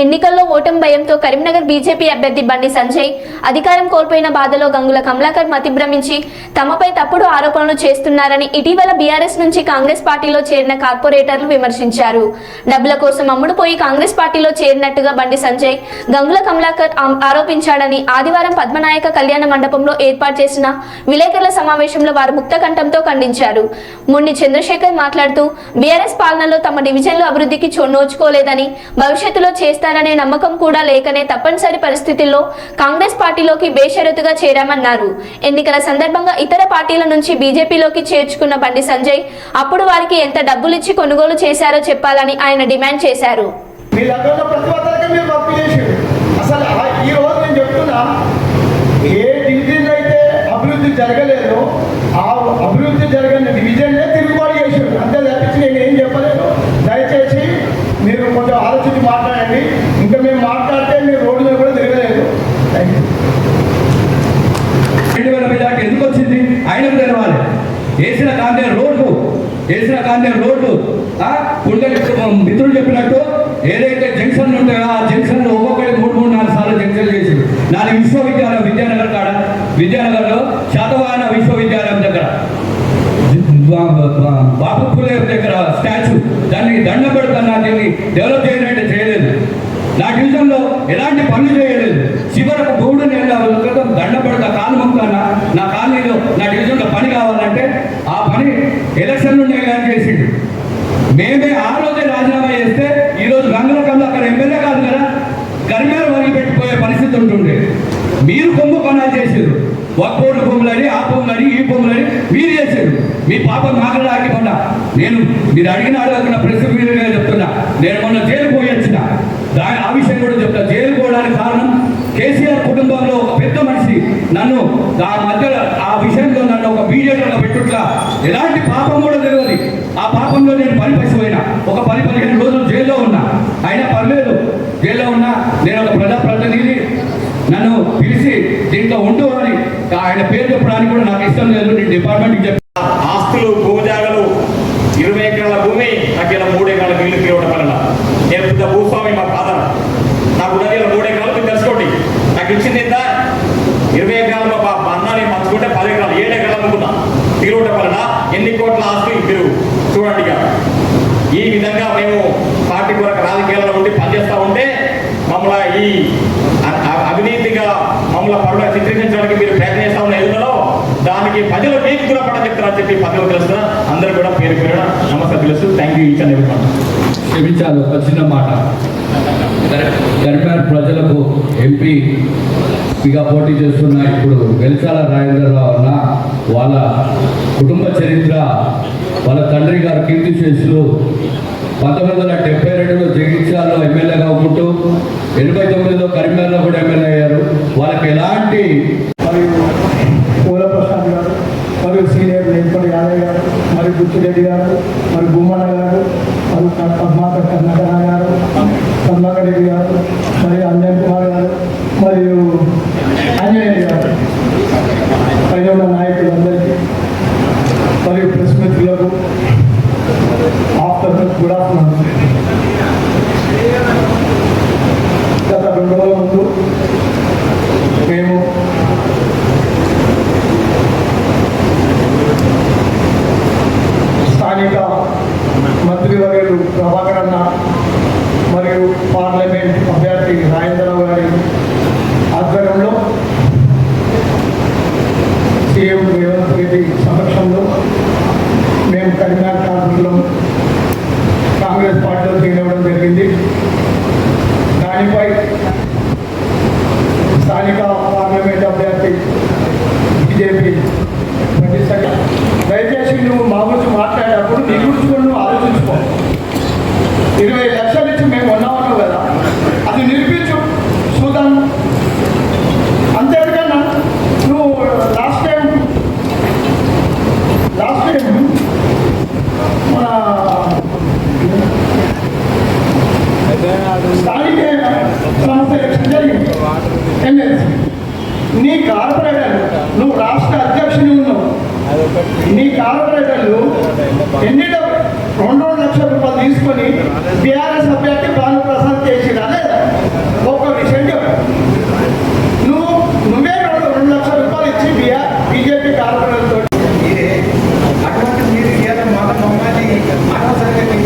ఎన్నికల్లో ఓటమి భయంతో కరీంనగర్ బీజేపీ అభ్యర్థి బండి సంజయ్ అధికారం కోల్పోయిన బాధలో గంగుల కమలాకర్ మతిభ్రమించి తమపై తప్పుడు ఆరోపణలు చేస్తున్నారని ఇటీవల బీఆర్ఎస్ నుంచి కాంగ్రెస్ పార్టీలో చేరిన కార్పొరేటర్లు విమర్శించారు. డబ్బుల కోసం అమ్ముడుపోయి కాంగ్రెస్ పార్టీలో చేరినట్టుగా బండి సంజయ్ గంగుల కమలాకర్ ఆరోపించాడని ఆదివారం పద్మనాయక కళ్యాణ మండపంలో ఏర్పాటు చేసిన విలేకరుల సమావేశంలో వారు ముక్త కంఠంతో ఖండించారు. మున్ని చంద్రశేఖర్ మాట్లాడుతూ బీఆర్ఎస్ పాలనలో తమ డివిజన్లు అభివృద్ధికి నోచుకోలేదని భవిష్యత్తులో చేస్తారనే నమ్మకం కూడా లేకనే తప్పనిసరి పరిస్థితుల్లో కాంగ్రెస్ పార్టీలోకి బేషరతుగా చేరామన్నారు. ఎన్నికల సందర్భంగా ఇతర పార్టీల నుంచి బీజేపీలోకి చేర్చుకున్న బండి సంజయ్ అప్పుడు వారికి ఎంత డబ్బులిచ్చి కొనుగోలు చేశారో చెప్పాలని ఆయన డిమాండ్ చేశారు. ఏ అయితే అభివృద్ధి జరగలేదు ఆ అభివృద్ధి జరగని డివిజన్లే తిరుగుబాటు చేసారు అంతే తప్పించి నేను ఏం చెప్పలేను దయచేసి మీరు కొంచెం ఆలోచించి మాట్లాడండి ఇంకా మేము మాట్లాడితే మీరు రోడ్డు మీద కూడా తిరగలేదు. రెండు వేల ఎందుకు వచ్చింది? ఆయన తెలవాలి. వేసిన కాంతే రోడ్డు వేసిన కాంతే రోడ్డు. ఆ, కుండలి మిత్రులు చెప్పినట్టు ఏదైతే జంక్షన్లు ఉంటాయో ఆ జంక్షన్లు ఒక్కొక్కటి మూడు మూడు నాలుగు సార్లు జంక్షన్ చేసి నాలుగు విశ్వవిద్యాలయం విద్యానగర్ కాడ విద్యానగర్లో శాతవాహన విశ్వవిద్యాలయం దగ్గర. బాపు దగ్గర స్టాచ్యూ. దాన్ని దండ పెడుతున్నా దీన్ని డెవలప్ చేయాలంటే నా డివిజన్లో ఎలాంటి పనులు చేయలేదు. చివరకు మూడు నెలల క్రితం దండ కాలు మొక్కుతున్నా నా కాలనీలో నా డివిజన్లో పని కావాలంటే ఆ పని ఎలక్షన్లు ఉన్నాయి చేసిండు. మేమే ఆ రోజే రాజీనామా చేస్తే ఈరోజు గంగల కళ్ళు అక్కడ ఎమ్మెల్యే కాదు కదా? కరిమేర వదిలిపెట్టిపోయే పరిస్థితి ఉంటుండే. మీరు కొమ్ము కొనాలు చేసారు ఒక్కోటి భూములని ఆ భూములని ఈ భూములని మీరు చేశారు మీ పాప మాకలు రాకుండా నేను మీరు అడిగిన అడగకుండా ప్రశ్న మీరు చెప్తున్నా. నేను మొన్న జైలు పోయొచ్చిన దాని ఆ విషయం కూడా చెప్తా. జైలు పోవడానికి కారణం కేసీఆర్ కుటుంబంలో ఒక పెద్ద మనిషి. నన్ను ఆ మధ్యలో ఆ విషయంలో నన్ను ఒక మీడియాలో పెట్టుట్లా ఎలాంటి పాపం కూడా తెలియదు. ఆ పాపంలో నేను పని పసిపోయినా ఒక పది పదిహేను రోజులు జైల్లో ఉన్నా. అయినా పర్లేదు. జైల్లో ఉన్నా నేను ఒక ప్రజాప్రతినిధి నన్ను పిలిచి దీంట్లో ఉండు అని ఆయన పేరు చెప్పడానికి కూడా నాకు ఇష్టం లేదు. నేను డిపార్ట్మెంట్కి చెప్పి ఆస్తులు భూజాగలు ఇరవై ఎకరాల భూమి నాకు ఇలా మూడు ఎకరాల బిల్లు ఇవ్వడం వలన నేను పెద్ద భూస్వామి మా ఫాదర్ నాకు ఉన్నది మూడు ఎకరాలు మీరు తెలుసుకోండి నాకు ఇచ్చింది ఎంత? ఇరవై ఎకరాలు మా అన్నాన్ని పంచుకుంటే పది ఎకరాలు. ఏడు ఎకరాలు అనుకున్నా. తీరవడం వలన ఎన్ని కోట్ల ఆస్తి మీరు? చూడండి ఇక. ఈ విధంగా మేము పార్టీ కొరకు రాజకీయాల్లో ఉండి పనిచేస్తూ ఉంటే మమ్మల్ని ఈ అవినీతిగా మమ్మల్ని పరువుగా చిత్రీకరించడానికి మీరు ప్రయత్నం చేస్తా ఉన్న ఎదుగులో దానికి ప్రజలు మీకు పట్ట చెప్తారని చెప్పి పదవి తెలుస్తున్నా. అందరూ కూడా పేరు పేరున నమస్తే తెలుసు థ్యాంక్ యూ ఇచ్చాను క్షమించాలి ఒక చిన్న మాట. కరీంనగర్ ప్రజలకు ఎంపీగా పోటీ చేస్తున్న ఇప్పుడు వెలిసాల రాజేంద్రరావు అన్న వాళ్ళ కుటుంబ చరిత్ర వాళ్ళ తండ్రి గారు కీర్తి చేసులు పంతొమ్మిది వందల డెబ్బై రెండులో జగిత్యాలలో ఎమ్మెల్యేగా ఉంటూ ఎనభై తొమ్మిదిలో కరీంనగర్లో కూడా ఎమ్మెల్యే అయ్యారు. వాళ్ళకి ఎలాంటి మరియు పూలప్రసాద్ గారు మరియు సీనియర్ వెంకట యాదవ్ గారు మరియు గుత్తిరెడ్డి గారు మరియు భూమన్న గారు మరియు క- పద్మాకర్ కర్ణాకర గారు కర్ణాకర్ రెడ్డి గారు మరియు అంజన్ కుమార్ గారు మరియు ఆంజనేయ గారు పైన ఉన్న నాయకులందరికీ మరియు ప్రెస్ మిత్రులకు ఆఫ్టర్ గుడ్ ఆఫ్టర్నూన్ గత రెండు రోజుల ముందు మేము స్థానిక మంత్రివర్యులు ప్రభాకర్ అన్న మరియు పార్లమెంట్ అభ్యర్థి రాజేంద్రరావు గారి ఆధ్వర్యంలో సీఎం రేవంత్ రెడ్డి సమక్షంలో మేము కరీంనగర్ కార్మికులం కాంగ్రెస్ పార్టీలో చేరడం జరిగింది దానిపై స్థానిక పార్లమెంట్ అభ్యర్థి బీజేపీ దయచేసి నువ్వు మా గురించి మాట్లాడేటప్పుడు నీ గురించి కూడా నువ్వు ఆలోచించుకో. ఇరవై లక్షలు నీ కార్పొరేటర్లు ఎన్ని రెండు రెండు లక్షల రూపాయలు తీసుకొని బీఆర్ఎస్ అభ్యర్థి బాలు ప్రసాద్ చేసిరా ఒక విషయం చెప్పు. నువ్వు నువ్వే రెండు రెండు లక్షల రూపాయలు ఇచ్చి బీఆర్ బీజేపీ కార్పొరేటర్తో అటువంటి మీరు మాట మమ్మల్ని అనవసరంగా